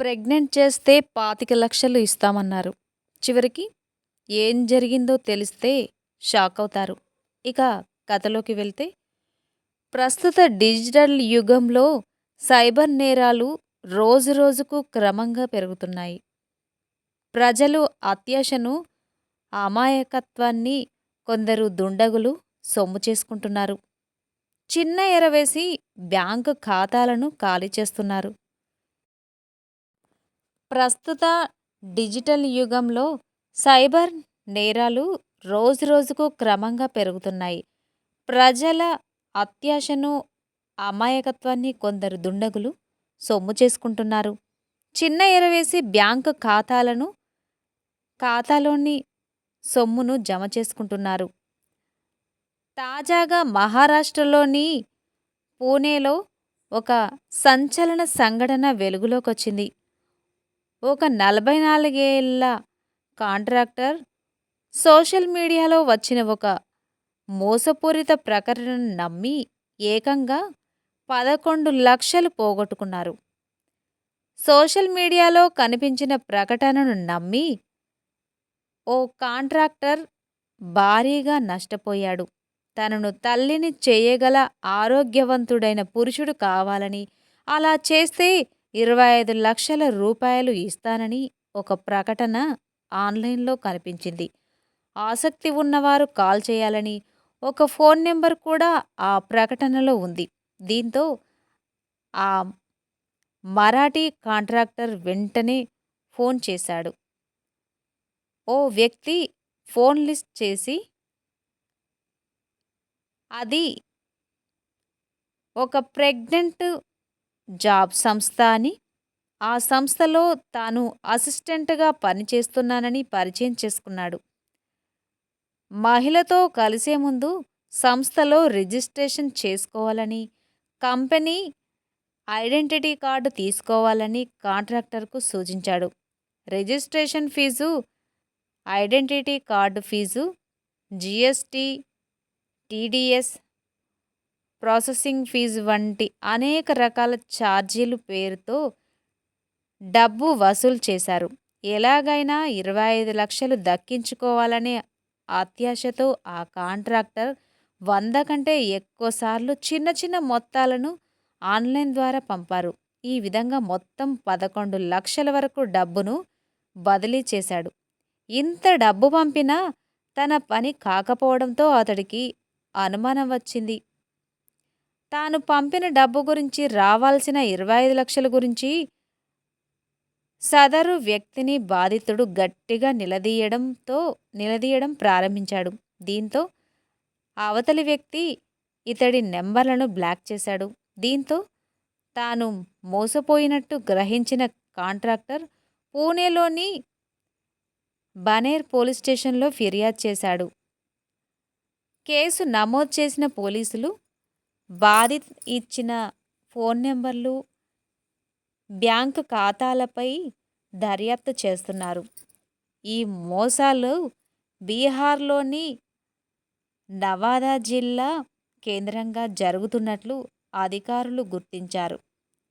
Pregnant చేస్తే పాతిక లక్షలు ఇస్తామన్నారు. చివరికి ఏం జరిగిందో తెలిస్తే షాక్ అవుతారు ఇక కథలోకి వెళ్తే ప్రస్తుత డిజిటల్ యుగంలో సైబర్ నేరాలు రోజురోజుకు క్రమంగా పెరుగుతున్నాయి. ప్రజలు అత్యాశను అమాయకత్వాన్ని కొందరు దుండగులు సొమ్ము చేసుకుంటున్నారు. చిన్న ఎరవేసి బ్యాంకు ఖాతాలను ఖాళీ చేస్తున్నారు. ప్రస్తుత డిజిటల్ యుగంలో సైబర్ నేరాలు రోజురోజుకు క్రమంగా పెరుగుతున్నాయి. ప్రజల అత్యాశను అమాయకత్వాన్ని కొందరు దుండగులు సొమ్ము చేసుకుంటున్నారు. చిన్న ఎరవేసి బ్యాంకు ఖాతాలను ఖాతాలోని సొమ్మును జమ చేసుకుంటున్నారు. తాజాగా మహారాష్ట్రలోని పూణేలో ఒక సంచలన సంఘటన వెలుగులోకి వచ్చింది ఒక నలభై నాలుగేళ్ళ కాంట్రాక్టర్ సోషల్ మీడియాలో వచ్చిన ఒక మోసపూరిత ప్రకటనను నమ్మి ఏకంగా పదకొండు లక్షలు పోగొట్టుకున్నారు. సోషల్ మీడియాలో కనిపించిన ప్రకటనను నమ్మి ఓ కాంట్రాక్టర్ భారీగా నష్టపోయాడు. తనను తల్లిని చేయగల ఆరోగ్యవంతుడైన పురుషుడు కావాలని అలా చేస్తే ఇరవై ఐదు లక్షల రూపాయలు ఇస్తానని ఒక ప్రకటన ఆన్లైన్లో కనిపించింది. ఆసక్తి ఉన్నవారు కాల్ చేయాలని ఒక ఫోన్ నెంబర్ కూడా ఆ ప్రకటనలో ఉంది. దీంతో ఆ మరాఠీ కాంట్రాక్టర్ వెంటనే ఫోన్ చేశాడు. ఓ వ్యక్తి ఫోన్ లిస్ట్ చేసి అది ఒక ప్రెగ్నెంట్ జాబ్ సంస్థ అని. ఆ సంస్థలో తాను అసిస్టెంట్గా పనిచేస్తున్నానని పరిచయం చేసుకున్నాడు. మహిళతో కలిసే ముందు సంస్థలో రిజిస్ట్రేషన్ చేసుకోవాలని కంపెనీ ఐడెంటిటీ కార్డు తీసుకోవాలని కాంట్రాక్టర్కు సూచించాడు. Registration fee identity card fee GST TDS processing fee వంటి అనేక రకాల ఛార్జీలు పేరుతో డబ్బు వసూలు చేశారు. ఎలాగైనా ఇరవై ఐదు లక్షలు దక్కించుకోవాలనే అత్యాశతో ఆ కాంట్రాక్టర్ వంద కంటే ఎక్కువసార్లు చిన్న చిన్న మొత్తాలను ఆన్లైన్ ద్వారా పంపారు. ఈ విధంగా మొత్తం పదకొండు లక్షల వరకు డబ్బును బదిలీ చేశాడు. ఇంత డబ్బు పంపినా తన పని కాకపోవడంతో అతడికి అనుమానం వచ్చింది. తాను పంపిన డబ్బు గురించి రావాల్సిన ఇరవై ఐదు లక్షల గురించి సదరు వ్యక్తిని బాధితుడు గట్టిగా నిలదీయడంతో నిలదీయడం ప్రారంభించాడు. దీంతో అవతలి వ్యక్తి ఇతడి నెంబర్లను బ్లాక్ చేశాడు. దీంతో తాను మోసపోయినట్టు గ్రహించిన కాంట్రాక్టర్ పూణేలోని బనేర్ పోలీస్ స్టేషన్లో ఫిర్యాదు చేశాడు. కేసు నమోదు చేసిన పోలీసులు బాధిత్ ఇచ్చిన ఫోన్ నెంబర్లు బ్యాంకు ఖాతాలపై దర్యాప్తు చేస్తున్నారు. ఈ మోసాలు బీహార్లోని నవాదా జిల్లా కేంద్రంగా జరుగుతున్నట్లు అధికారులు గుర్తించారు.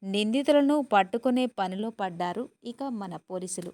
నిందితులను పట్టుకునే పనిలో పడ్డారు ఇక మన పోలీసులు.